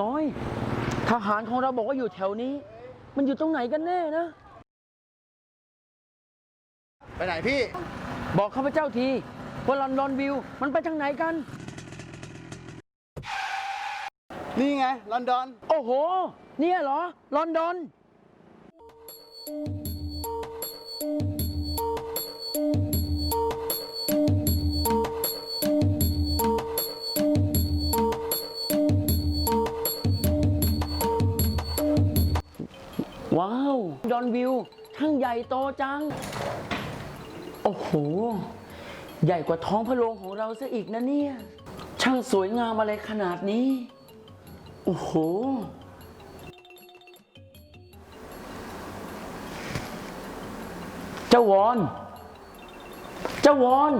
น้อย ทหารของเราบอกว่าอยู่แถวนี้ มันอยู่ตรงไหนกันแน่นะ ไปไหนพี่ บอกข้าพเจ้าทีว่าลอนดอนวิว มันไปทางไหนกัน นี่ไง ลอนดอน โอ้โห เนี่ยเหรอ ลอนดอน ว้าว ดอนวิวช่างใหญ่โตจัง โอ้โห ใหญ่กว่าท้องพระโรงของเราซะอีกนะเนี่ย ช่างสวยงามอะไรขนาดนี้ โอ้โห เจ้าวอน เจ้าวอน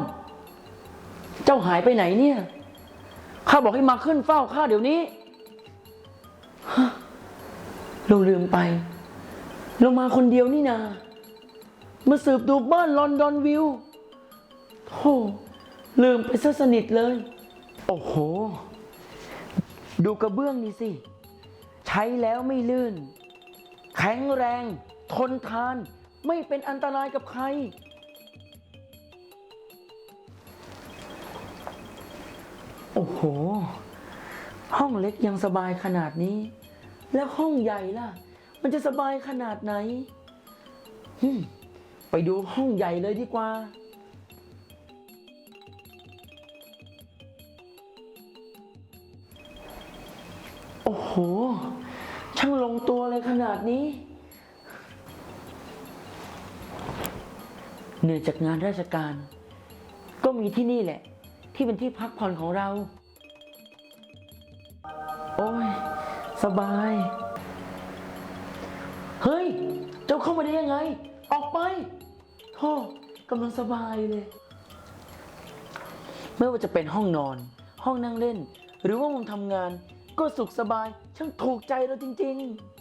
เจ้าหายไปไหนเนี่ย ข้าบอกให้มาขึ้นเฝ้าข้าเดี๋ยวนี้ฮะเราลืมไป เรามาคนเดียวนี่นา มาสืบดูบ้านลอนดอนวิวโธ่ลืมไปซะสนิทเลย โอ้โห ดูกระเบื้องนี่สิ ใช้แล้วไม่ลื่น แข็งแรง ทนทาน ไม่เป็นอันตรายกับใคร โอ้โห ห้องเล็กยังสบายขนาดนี้ แล้วห้องใหญ่ล่ะ มันจะสบายขนาดไหนฮึ่มไปดูห้องใหญ่เลยดีกว่า โอ้โห ช่างลงตัวเลยขนาดนี้ เหนื่อยจากงานราชการ ก็มีที่นี่แหละ ที่เป็นที่พักผ่อนของเรา โอ้ย สบาย เฮ้ย เจ้าเข้ามาได้ยังไง ออกไปโธ่กำลังสบายเลย ไม่ว่าจะเป็นห้องนอน ห้องนั่งเล่น หรือว่ามุมทำงาน ก็สุขสบาย ช่างถูกใจเราจริง ๆ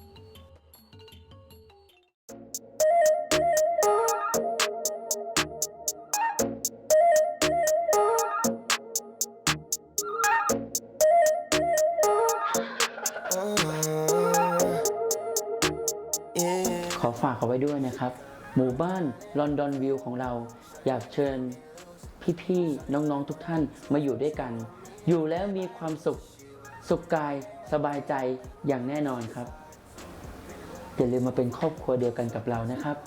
嗯 ฝากเอาไว้ด้วยนะครับ หมู่บ้านลอนดอนวิวของเรา อยากเชิญพี่ๆ น้องๆทุกท่านมาอยู่ด้วยกัน อยู่แล้วมีความสุข สุขกายสบายใจอย่างแน่นอนครับอย่าลืมมาเป็นครอบครัวเดียวกันกับเรานะครับ